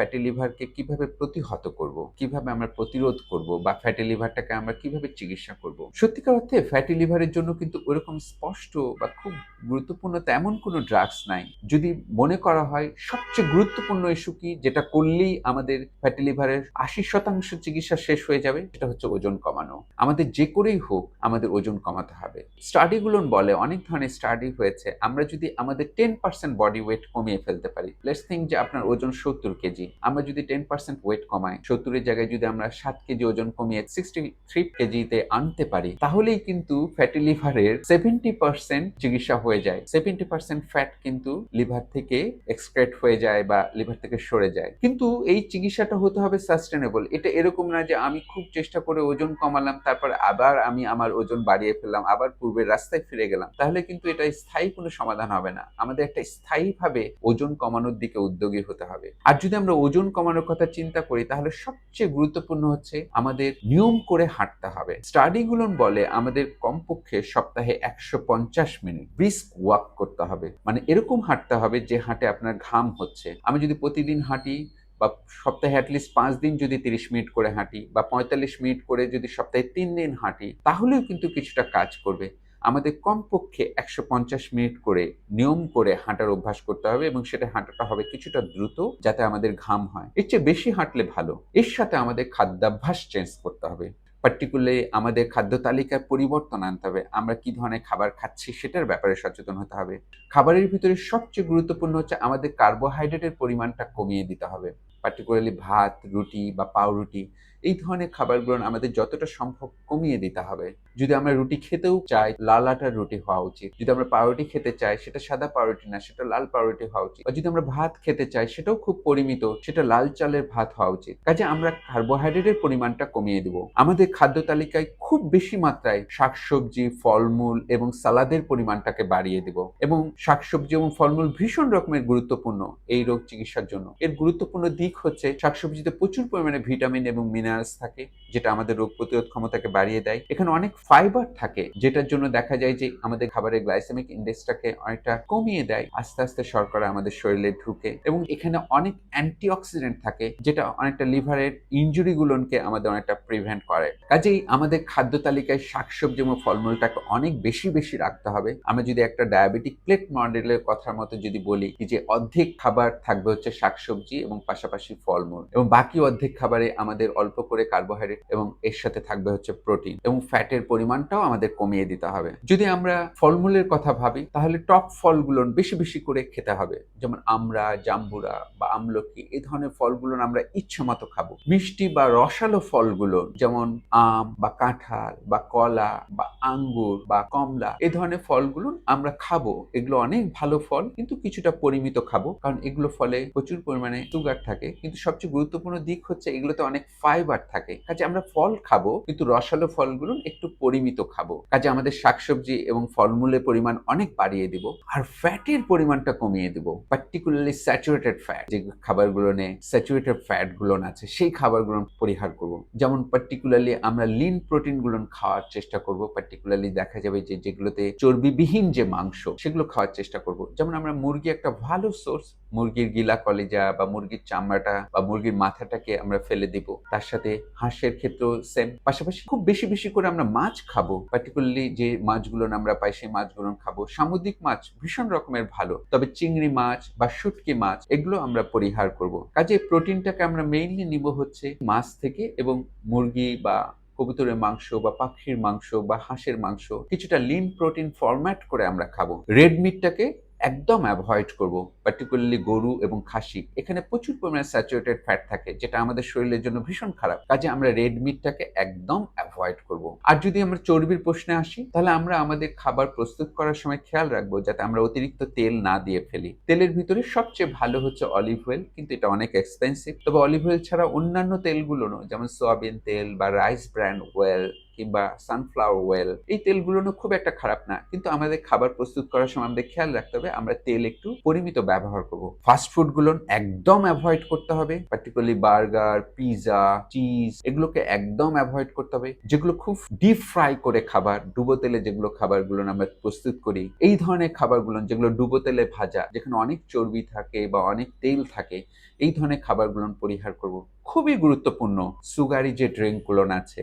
Fatty লিভারকে কীভাবে প্রতিহত করব? কীভাবে আমরা প্রতিরোধ করব? বা ফ্যাটি লিভারটাকে আমরা কীভাবে চিকিৎসা করব? সত্যিকার অর্থে ফ্যাটি লিভারের জন্য কিন্তু ওরকম স্পষ্ট বা খুব গুরুত্বপূর্ণ তেমন কোনো ড্রাগস নাই। যদি মনে করা হয়, সবচেয়ে গুরুত্বপূর্ণ ইস্যু কি? যেটা করলেই আমাদের ফ্যাটি লিভারের আশি শতাংশ চিকিৎসা শেষ হয়ে যাবে, সেটা হচ্ছে ওজন কমানো। আমাদের যে করেই হোক, আমাদের ওজন কমাতে হবে। স্টাডিগুলো বলে অনেক ধরনের স্টাডি হয়েছে। আমরা যদি আমাদের টেন পার্সেন্ট বডি ওয়েট কমিয়ে ফেলতে পারি লেটস থিঙ্ক যে আপনার ওজন সত্তর কেজি। আমরা যদি টেন পার্সেন্ট ওয়েট কমাই, সত্তরের জায়গায় যদি আমরা সাত কেজি ওজন কমিয়ে সিক্সটি থ্রি কেজিতে আনতে পারি, তাহলেই কিন্তু ফ্যাটি লিভারের সেভেন্টি পার্সেন্ট চিকিৎসা হয়ে যায়। সেভেন্টি পার্সেন্ট ফ্যাট কিন্তু লিভার থেকে এক্সক্রেট হয়ে যায় বা লিভার থেকে সরে যায়। কিন্তু এই চিকিৎসাটা হতে হবে সাস্টেনেবল এটা এরকম না যে আমি খুব চেষ্টা করে ওজন কমালাম, তারপর আবার আমি আমার ওজন বাড়িয়ে ফেললাম, আবার পূর্বের রাস্তায় ফিরে গেলাম। তাহলে কিন্তু এটা স্থায়ী কোনো সমাধান হবে না। আমাদের একটা স্থায়ীভাবে ওজন কমানোর দিকে উদ্যোগী হতে হবে। আর যদি আমরা ওজন কমানোর কথা চিন্তা করি, তাহলে সবচেয়ে গুরুত্বপূর্ণ হচ্ছে আমাদের নিয়ম করে হাঁটতে হবে। স্টাডিগুলো বলে আমাদের কমপক্ষে সপ্তাহে একশো পঞ্চাশ মিনিট ব্রিস্ক ওয়াক করতে হবে। মানে এরকম হাঁটতে হবে যে হাঁটে আপনার ঘাম হচ্ছে। আমি যদি প্রতিদিন হাঁটি বা সপ্তাহে অ্যাটলিস্ট পাঁচ দিন যদি তিরিশ মিনিট করে হাঁটি বা পঁয়তাল্লিশ মিনিট করে যদি সপ্তাহে তিন দিন হাঁটি, তাহলেও কিন্তু কিছুটা কাজ করবে। আমাদের কমপক্ষে একশো পঞ্চাশ মিনিট করে নিয়ম করে হাঁটার অভ্যাস করতে হবে এবং সেটা হাঁটাটা হবে কিছুটা দ্রুত যাতে আমাদের ঘাম হয়। এর চেয়ে বেশি হাঁটলে ভালো। এর সাথে আমাদের খাদ্যাভ্যাস চেঞ্জ করতে হবে। পার্টিকুলারলি আমাদের খাদ্য তালিকায় পরিবর্তন আনতে হবে। আমরা কি ধরনের খাবার খাচ্ছি সেটার ব্যাপারে সচেতন হতে হবে। খাবারের ভিতরে সবচেয়ে গুরুত্বপূর্ণ হচ্ছে আমাদের কার্বোহাইড্রেটের পরিমাণটা কমিয়ে দিতে হবে। পার্টিকুলারলি ভাত, রুটি বা পাউরুটি। এই ধরনের খাবারগুলো আমাদের যতটা সম্ভব কমিয়ে দিতে হবে। যদি আমরা রুটি খেতেও চাই, লাল আটার রুটি হওয়া উচিত। যদি আমরা পাউরুটি খেতে চাই, সেটা সাদা পাউরুটি না, সেটা লাল পাউরুটি হওয়া উচিত। যদি আমরা ভাত খেতে চাই, সেটাও খুব পরিমিত, সেটা লাল চালের ভাত হওয়া উচিত। কাজে আমরা কার্বোহাইড্রেটের পরিমাণটা কমিয়ে দেব। আমাদের খাদ্য তালিকায় খুব বেশি মাত্রায় শাকসবজি, ফলমূল এবং সালাদের পরিমাণটাকে বাড়িয়ে দেব। এবং শাকসবজি এবং ফলমূল ভীষণ রকমের গুরুত্বপূর্ণ এই রোগ চিকিৎসার জন্য। এর গুরুত্বপূর্ণ দিক হচ্ছে, শাকসবজিতে প্রচুর পরিমাণে ভিটামিন এবং মিনারেলস থাকে, যেটা আমাদের রোগ প্রতিরোধ ক্ষমতাকে বাড়িয়ে দেয়। এখানে অনেক ফাইবার থাকে, যেটার জন্য দেখা যায় যে আমাদের খাবারের গ্লাইসেমিক ইন্ডেক্সটাকে অনেকটা কমিয়ে দেয়। আস্তে আস্তে শর্করা আমাদের শরীরে ঢুকে এবং এখানে অনেক অ্যান্টিঅক্সিডেন্ট থাকে, যেটা অনেকটা লিভারের ইঞ্জুরিগুলোকে আমাদের অনেকটা প্রিভেন্ট করে। কাজেই আমাদের খাদ্য তালিকায় শাকসবজি এবং ফলমূলটাকে অনেক বেশি বেশি রাখতে হবে। আমরা যদি একটা ডায়াবেটিক প্লেট মডেলের কথার মতো যদি বলি যে অর্ধেক খাবার থাকবে হচ্ছে শাকসবজি এবং পাশাপাশি ফলমূল এবং বাকি অর্ধেক খাবারে আমাদের অল্প করে কার্বোহাইড্রেট এবং এর সাথে থাকবে হচ্ছে প্রোটিন এবং ফ্যাটের পরিমাণটাও আমাদের কমিয়ে দিতে হবে। যদি আমরা ফলমূলের কথা ভাবি, তাহলে টক ফলগুলো বেশি বেশি করে খেতে হবে। যেমন আমরা, জাম্বুরা বা আমলকি এই ধরনের ফলগুলো আমরা ইচ্ছে মতো খাব। মিষ্টি বা রসালো ফলগুলো যেমন আম বা কাঁঠাল বা কলা বা আঙ্গুর বা কমলা এই ধরনের ফলগুলো আমরা খাব। এগুলো অনেক ভালো ফল, কিন্তু কিছুটা পরিমিত খাব। কারণ এগুলো ফলে প্রচুর পরিমাণে সুগার থাকে। কিন্তু সবচেয়ে গুরুত্বপূর্ণ দিক হচ্ছে এগুলোতে অনেক ফাইবার থাকে। কাজে আমরা ফল খাব, কিন্তু রসালো ফলগুলো একটু পরিমিত খাব। কাজে আমাদের শাকসবজি এবং ফলমূলের পরিমাণ অনেক বাড়িয়ে দিব আর ফ্যাটের পরিমাণটা কমিয়ে দিব। পার্টিকুলারলি স্যাচুরেটেড ফ্যাট, যে খাবারগুলো নেই স্যাচুরেটেড ফ্যাটগুলো আছে, সেই খাবারগুলো পরিহার করব। যেমন পার্টিকুলারলি আমরা লিন প্রোটিনগুলো খাওয়ার চেষ্টা করব, পার্টিকুলারলি দেখা যাবে যে যেগুলোতে চর্বিবিহীন যে মাংস, সেগুলো খাওয়ার চেষ্টা করব। যেমন আমরা মুরগি একটা ভালো সোর্স, মুরগির গিলা কলেজা বা মুরগির চামড়াটা বা মুরগির মাথাটাকে আমরা ফেলে দিব, তার সাথে হাঁসের ক্ষেত্রেও সেম পাশাপাশি খুব বেশি বেশি করে আমরা মাছ খাব। পার্টিকুলারলি যে মাছগুলো আমরা পাই, সেই মাছগুলো খাব। সামুদ্রিক মাছ ভীষণ রকমের ভালো। তবে চিংড়ি মাছ বা শুটকি মাছ, এগুলো আমরা পরিহার করব। কাজে প্রোটিনটাকে আমরা মেইনলি নিব হচ্ছে মাছ থেকে এবং মুরগি বা কবুতরের মাংস বা পাখির মাংস বা হাঁসের মাংস, কিছুটা লিন প্রোটিন ফরম্যাট করে আমরা খাব। রেড মিটটাকে একদম অ্যাভয়েড করব পার্টিকুলারলি গরু এবং খাসি। এখানে প্রচুর পরিমাণে স্যাচুরেটেড ফ্যাট থাকে, যেটা আমাদের শরীরের জন্য ভীষণ খারাপ। কাজে আমরা রেড মিটটাকে একদম অ্যাভয়েড করব। আর যদি আমরা চর্বির প্রশ্নে আসি, তাহলে আমরা আমাদের খাবার প্রস্তুত করার সময় খেয়াল রাখব, যাতে আমরা অতিরিক্ত তেল না দিয়ে ফেলি। তেলের ভিতরে সবচেয়ে ভালো হচ্ছে অলিভ অয়েল কিন্তু এটা অনেক এক্সপেন্সিভ তবে অলিভ অয়েল ছাড়া অন্যান্য তেলগুলোও যেমন সয়াবিন তেল বা রাইস ব্র্যান্ড অয়েল কিংবা সানফ্লাওয়ার ওয়েল এই তেলগুলো খুব একটা খারাপ না। কিন্তু আমাদের খাবার প্রস্তুত করার সময় আমাদের খেয়াল রাখতে হবে, আমরা তেল একটু পরিমিত ব্যবহার করব। ফাস্ট ফুডগুলো একদম অ্যাভয়েড করতে হবে পার্টিকুলারলি বার্গার পিৎজা চিজ এগুলোকে একদম অ্যাভয়েড করতে হবে। যেগুলো খুব ডিপ ফ্রাই করে খাবার, ডুবো তেলে যেগুলো খাবারগুলো আমরা প্রস্তুত করি, এই ধরনের খাবারগুলো যেগুলো ডুবো তেলে ভাজা, যেখানে অনেক চর্বি থাকে বা অনেক তেল থাকে, এই ধরনের খাবারগুলো পরিহার করব। খুবই গুরুত্বপূর্ণ। সুগারি যে ড্রিঙ্কগুলো আছে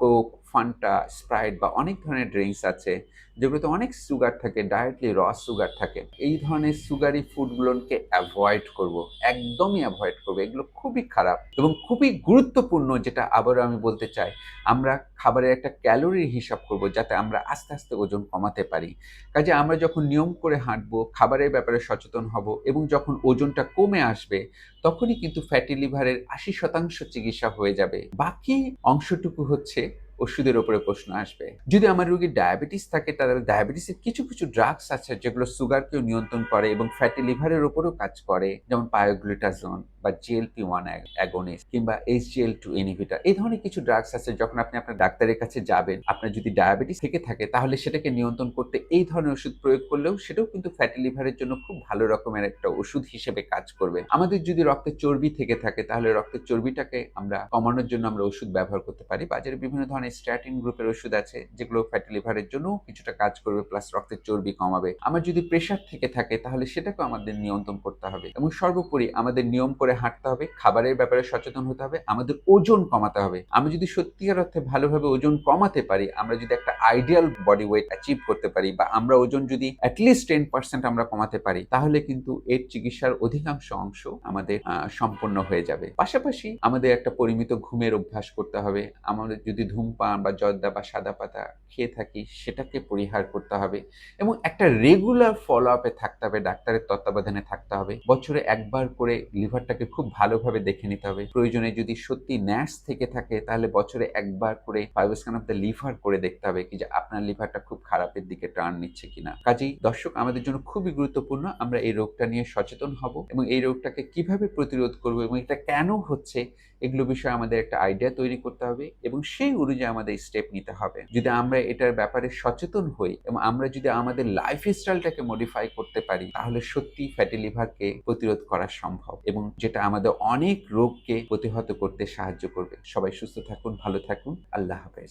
কোক ফান্টা স্প্রাইট বা অনেক ধরনের ড্রিঙ্কস আছে, যেগুলোতে অনেক সুগার থাকে ডায়েটলি র সুগার থাকে। এই ধরনের সুগারি ফুডগুলোকে অ্যাভয়েড করব, একদমই অ্যাভয়েড করব, এগুলো খুবই খারাপ এবং খুবই গুরুত্বপূর্ণ, যেটা আবারও আমি বলতে চাই। আমরা খাবারের একটা ক্যালোরির হিসাব করব, যাতে আমরা আস্তে আস্তে ওজন কমাতে পারি। কাজে আমরা যখন নিয়ম করে হাঁটবো, খাবারের ব্যাপারে সচেতন হব এবং যখন ওজনটা কমে আসবে, তখনই কিন্তু ফ্যাটি লিভারের আশি শতাংশ চিকিৎসা হয়ে যাবে। বাকি অংশটুকু হচ্ছে ওষুধের ওপরে প্রশ্ন আসবে। যদি আমার রোগীর ডায়াবেটিস থাকে, তাহলে ডায়াবেটিসের কিছু কিছু ড্রাগস আছে যেগুলো সুগারকেও নিয়ন্ত্রণ করে এবং ফ্যাটি লিভারের ওপরেও কাজ করে, যেমন পায়োগ্লুটাজন বা জিএলপি ওয়ান অ্যাগোনিস কিংবা এইচ জিএল টু ইনহিবিটার এই ধরনের কিছু ড্রাগস আছে যখন আপনি আপনার ডাক্তারের কাছে যাবেন, আপনার যদি ডায়াবেটিস থেকে থাকে, তাহলে সেটাকে নিয়ন্ত্রণ করতে এই ধরনের ওষুধ প্রয়োগ করলেও সেটাও কিন্তু ফ্যাটি লিভারের জন্য খুব ভালো রকমের একটা ওষুধ হিসেবে কাজ করবে। আমাদের যদি রক্তে চর্বি থেকে থাকে, তাহলে রক্তের চর্বিটাকে আমরা কমানোর জন্য আমরা ওষুধ ব্যবহার করতে পারি। বাজারে বিভিন্ন ধরনের স্ট্যাটিন গ্রুপের ওষুধ আছে, যেগুলো ফ্যাটি লিভারের জন্য কিছুটা কাজ করবে প্লাস রক্তের চর্বি কমাবে। আমার যদি প্রেশার থেকে থাকে, তাহলে সেটাকেও আমাদের নিয়ন্ত্রণ করতে হবে। এবং সর্বোপরি আমাদের নিয়ম করে হাঁটতে হবে, খাবারের ব্যাপারে সচেতন হতে হবে, আমাদের ওজন কমাতে হবে। আমরা যদি সত্যিকার অর্থে ভালোভাবে ওজন কমাতে পারি, আমরা যদি একটা আইডিয়াল বডি ওয়েট অ্যাচিভ করতে পারি বা আমরা ওজন যদি অ্যাটলিস্ট টেন পার্সেন্ট আমরা কমাতে পারি, তাহলে কিন্তু এর চিকিৎসার অধিকাংশ অংশ আমাদের সম্পন্ন হয়ে যাবে। পাশাপাশি আমাদের একটা পরিমিত ঘুমের অভ্যাস করতে হবে, আমাদের যদি ধূমপান বা জর্দা বা সাদা পাতা খেয়ে থাকি, সেটাকে পরিহার করতে হবে এবং একটা রেগুলার ফলো আপে থাকতে হবে, ডাক্তারের তত্ত্বাবধানে থাকতে হবে। বছরে একবার করে লিভারটাকে খুব ভালোভাবে দেখে নিতে হবে। প্রয়োজনে যদি সত্যি ন্যাস থেকে থাকে, তাহলে বছরে একবার করে বায়োস্ক্যান অফ দ্য লিভার করে দেখতে হবে কি যে আপনার লিভারটা খুব খারাপের দিকে টার্ন নিচ্ছে কিনা। কাজেই দর্শক, আমাদের জন্য খুবই গুরুত্বপূর্ণ আমরা এই রোগটা নিয়ে সচেতন হব এবং এই রোগটাকে কীভাবে প্রতিরোধ করব এবং এটা কেন হচ্ছে, এগুলো বিষয়ে আমাদের একটা আইডিয়া তৈরি করতে হবে এবং সেই অনুযায়ী আমাদের স্টেপ নিতে হবে। যদি আমরা এটার ব্যাপারে সচেতন হই এবং আমরা যদি আমাদের লাইফ স্টাইলটাকে মডিফাই করতে পারি, তাহলে সত্যি ফ্যাটি লিভারকে প্রতিরোধ করা সম্ভব এবং যেটা আমাদের অনেক রোগকে প্রতিহত করতে সাহায্য করবে। সবাই সুস্থ থাকুন, ভালো থাকুন। আল্লাহ হাফেজ।